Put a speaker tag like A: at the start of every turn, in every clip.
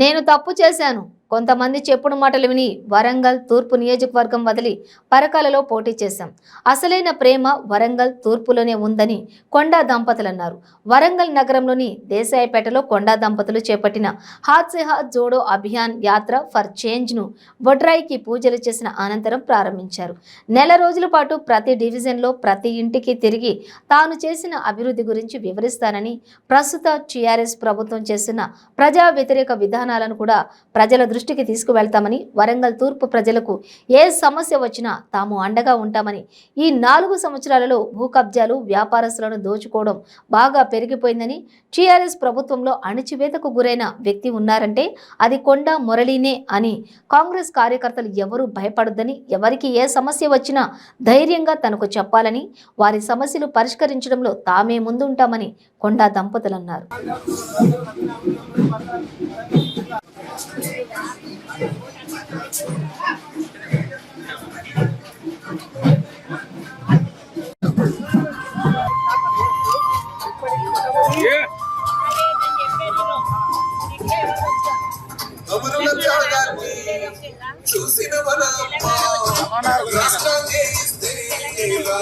A: నేను తప్పు చేశాను. కొంతమంది చెప్పుడు మాటలు విని వరంగల్ తూర్పు నియోజకవర్గం వదిలి పరకాలలో పోటీ చేశాం. అసలైన ప్రేమ వరంగల్ తూర్పులోనే ఉందని కొండా దంపతులు అన్నారు వరంగల్ నగరంలోని దేశాయపేటలో కొండా దంపతులు చేపట్టిన హాత్ సే హాత్ జోడో అభియాన్ యాత్ర ఫర్ చేంజ్ను బొడ్రాయికి పూజలు చేసిన అనంతరం ప్రారంభించారు. నెల రోజుల పాటు ప్రతి డివిజన్లో ప్రతి ఇంటికి తిరిగి తాను చేసిన అభివృద్ధి గురించి వివరిస్తానని ప్రస్తుత టీఆర్ఎస్ ప్రభుత్వం చేస్తున్న ప్రజా వ్యతిరేక విధానాలను కూడా ప్రజల దృష్టి దృష్టికి తీసుకువెళ్తామని వరంగల్ తూర్పు ప్రజలకు ఏ సమస్య వచ్చినా తాము అండగా ఉంటామని ఈ నాలుగు సంవత్సరాలలో భూ కబ్జాలు వ్యాపారస్తులను దోచుకోవడం బాగా పెరిగిపోయిందని టీఆర్ఎస్ ప్రభుత్వంలో అణిచివేతకు గురైన వ్యక్తి ఉన్నారంటే అది కొండ మురళీనే అని కాంగ్రెస్ కార్యకర్తలు ఎవరూ భయపడొద్దని ఎవరికి ఏ సమస్య వచ్చినా ధైర్యంగా తనకు చెప్పాలని వారి సమస్యలు పరిష్కరించడంలో తామే ముందుంటామని కొండా దంపతులు అన్నారు.
B: చూసిన మన అమ్మ రాష్ట్రాన్ని ఇస్తే ఇలా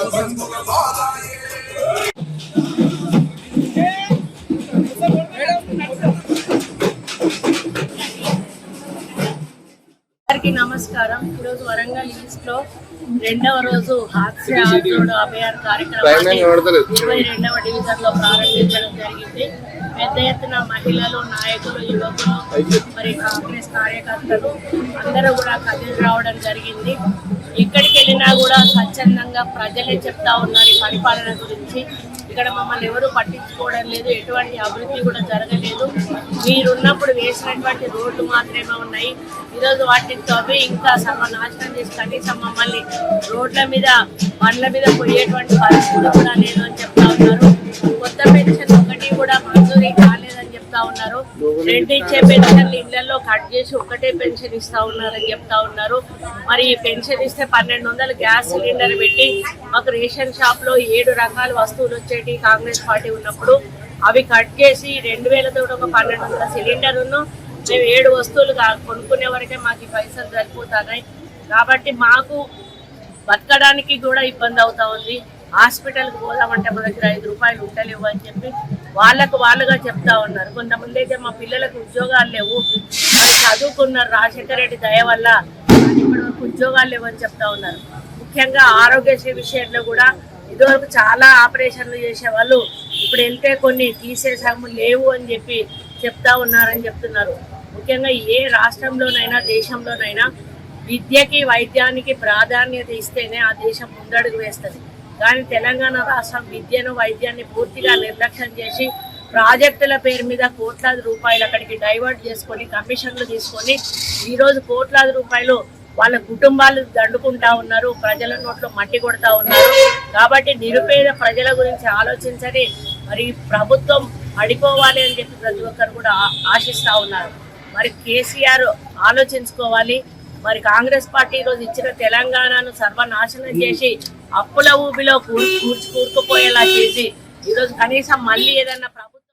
C: అందరికీ నమస్కారం. ఈరోజు వరంగల్ ఈస్ట్లో రెండవ రోజు హాస్య ఆందోళన అభియాన్ కార్యక్రమాన్ని ఇరవై రెండవ డివిజన్లో ప్రారంభించడం జరిగింది. పెద్ద ఎత్తున మహిళలు నాయకులు యువకులు మరి కాంగ్రెస్ కార్యకర్తలు అందరూ కూడా కదిలి రావడం జరిగింది. ఎక్కడికి వెళ్ళినా కూడా స్వచ్ఛందంగా ప్రజలే చెప్తా ఉన్నారు ఈ పరిపాలన గురించి. ఇక్కడ మమ్మల్ని ఎవరు పట్టించుకోవడం లేదు. ఎటువంటి అభివృద్ధి కూడా జరగలేదు. మీరున్నప్పుడు వేసినటువంటి రోడ్లు మాత్రమే ఉన్నాయి. ఈరోజు వాటిని తవ్వి ఇంకా సర్వనాశనం చేసి కనీసం మమ్మల్ని రోడ్ల మీద బండ్ల మీద పోయేటువంటి పరిస్థితి కూడా లేదు అని చెప్తా ఉన్నారు. కొత్త పెన్షన్ ఒకటి కూడా మంజూరీ కాలేదని చెప్తా ఉన్నారు. రెండు ఇచ్చే పెన్షన్ ఇళ్ళలో కట్ చేసి ఒకటే పెన్షన్ ఇస్తా ఉన్నారని చెప్తా ఉన్నారు. మరి ఈ పెన్షన్ ఇస్తే పన్నెండు వందలు గ్యాస్ సిలిండర్ పెట్టి మాకు రేషన్ షాప్లో ఏడు రకాల వస్తువులు వచ్చేటి కాంగ్రెస్ పార్టీ ఉన్నప్పుడు అవి కట్ చేసి రెండు వేలతో ఒక పన్నెండు వందల సిలిండర్ మేము ఏడు వస్తువులు కొనుక్కునే వరకే మాకు ఈ పైసలు సరిపోతున్నాయి కాబట్టి మాకు బతకడానికి కూడా ఇబ్బంది అవుతా ఉంది. హాస్పిటల్కి పోదామంటే మన దగ్గర ఐదు రూపాయలు ఉండలేవు అని చెప్పి వాళ్ళకు వాళ్ళుగా చెప్తా ఉన్నారు. కొంతమంది అయితే మా పిల్లలకు ఉద్యోగాలు లేవు. మరి చదువుకున్నారు రాజశేఖర రెడ్డి దయ వల్ల కానీ ఇప్పటివరకు ఉద్యోగాలు లేవు అని చెప్తా ఉన్నారు. ముఖ్యంగా ఆరోగ్యశ్రీ విషయంలో కూడా ఇదివరకు చాలా ఆపరేషన్లు చేసేవాళ్ళు ఇప్పుడు వెళ్తే కొన్ని తీసేసాము లేవు అని చెప్పి చెప్తా ఉన్నారని చెప్తున్నారు. ముఖ్యంగా ఏ రాష్ట్రంలోనైనా దేశంలోనైనా విద్యకి వైద్యానికి ప్రాధాన్యత ఇస్తేనే ఆ దేశం ముందడుగు వేస్తుంది. కానీ తెలంగాణ రాష్ట్రం విద్యను వైద్యాన్ని పూర్తిగా నిర్లక్ష్యం చేసి ప్రాజెక్టుల పేరు మీద కోట్లాది రూపాయలు అక్కడికి డైవర్ట్ చేసుకొని కమిషన్లు తీసుకొని ఈరోజు కోట్లాది రూపాయలు వాళ్ళ కుటుంబాలు దండుకుంటా ఉన్నారు. ప్రజల నోట్లో మట్టి కొడతా ఉన్నారు. కాబట్టి నిరుపేద ప్రజల గురించి ఆలోచించని మరి ప్రభుత్వం పడిపోవాలి అని చెప్పి ప్రతి ఒక్కరు కూడా ఆశిస్తా ఉన్నారు. మరి కేసీఆర్ ఆలోచించుకోవాలి. మరి కాంగ్రెస్ పార్టీ ఈరోజు ఇచ్చిన తెలంగాణను సర్వనాశనం చేసి అప్పుల ఊబిలో కూర్చు కూర్చుకుపోయేలా చేసి ఈరోజు కనీసం మళ్ళీ ఏదన్నా ప్రభుత్వం